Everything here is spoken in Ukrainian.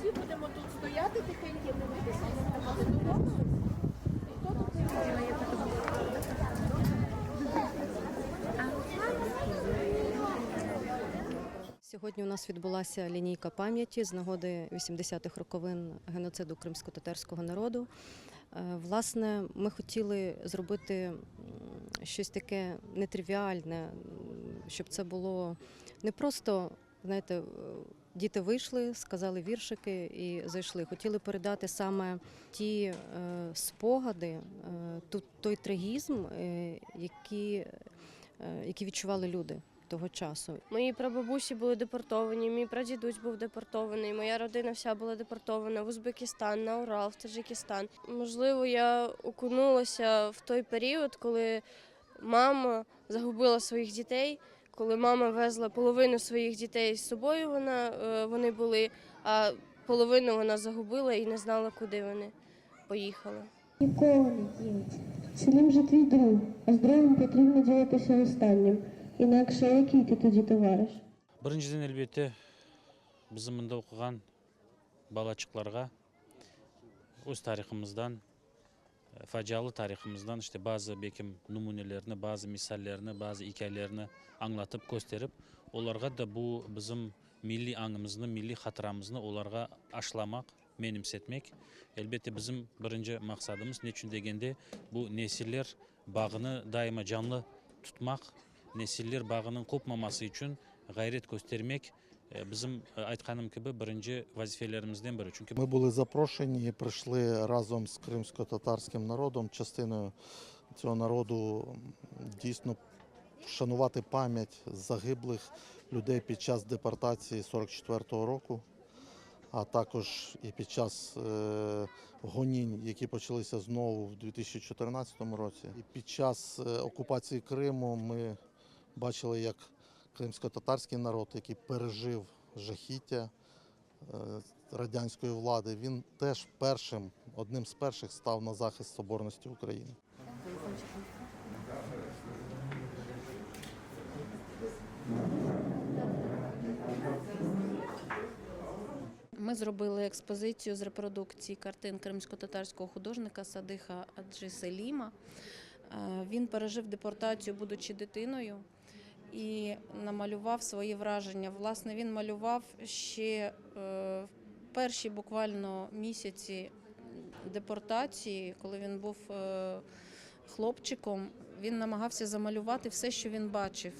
всі будемо тут стояти тихенько, дивитися, давали додому. Ніхто тут не буде. Сьогодні у нас відбулася лінійка пам'яті з нагоди 80-х роковин геноциду кримсько-татарського народу. Е, Власне, ми хотіли зробити щось таке нетривіальне, щоб це було не просто, знаєте, е, діти вийшли, сказали віршики і зайшли. Хотіли передати саме ті е, спогади, е, той трагізм, е, які, які відчували люди того часу. Мої прабабусі були депортовані, мій прадідусь був депортований, моя родина вся була депортована в Узбекистан, на Урал, в Таджикистан. Можливо, я окунулася в той період, коли мама загубила своїх дітей, коли мама везла половину своїх дітей з собою, вона, е, вони були, а половину вона загубила і не знала, куди вони поїхали. Ніколи не діють. Селім же твій друг, а з другом потрібно ділитися останнім. Інакше який ти тоді товариш? біріншіден әлбетте біздің мында оқыған балачықларға өз тарихымыздан ә, фажиалы тарихымыздан işte bazı бекем нумунелерні bazı мисаллерні bazı hikayelerini аңлатып көстеріп оларға да бұл біздің милли аңымызны милли хатырамызны оларға ашламақ менімсетмек әлбетте біздің бірінші мақсатымыз не үшін дегенде бұл несілер бағыны дайыма жанлы тұтмақ несілер бағының қопмамасы үшін ғайрет көстермек е, біздің е, айтқаным кебі бірінші вазифелерімізден бірі чүнки Ми були запрошені і прийшли разом з кримсько-татарським народом, частиною цього народу дійсно вшанувати пам'ять загиблих людей під час депортації 44-го року, а також і під час е, гонінь, які почалися знову в 2014 році. І під час е, окупації Криму ми бачили, як кримсько-татарський народ, який пережив жахіття е, радянської влади, він теж першим, одним з перших став на захист соборності України. Ми зробили експозицію з репродукції картин кримсько-татарського художника Садиха Аджиселіма. Е, Він пережив депортацію, будучи дитиною, і намалював свої враження. Власне, він малював ще е, в перші буквально місяці депортації, коли він був е, хлопчиком. Він намагався замалювати все, що він бачив.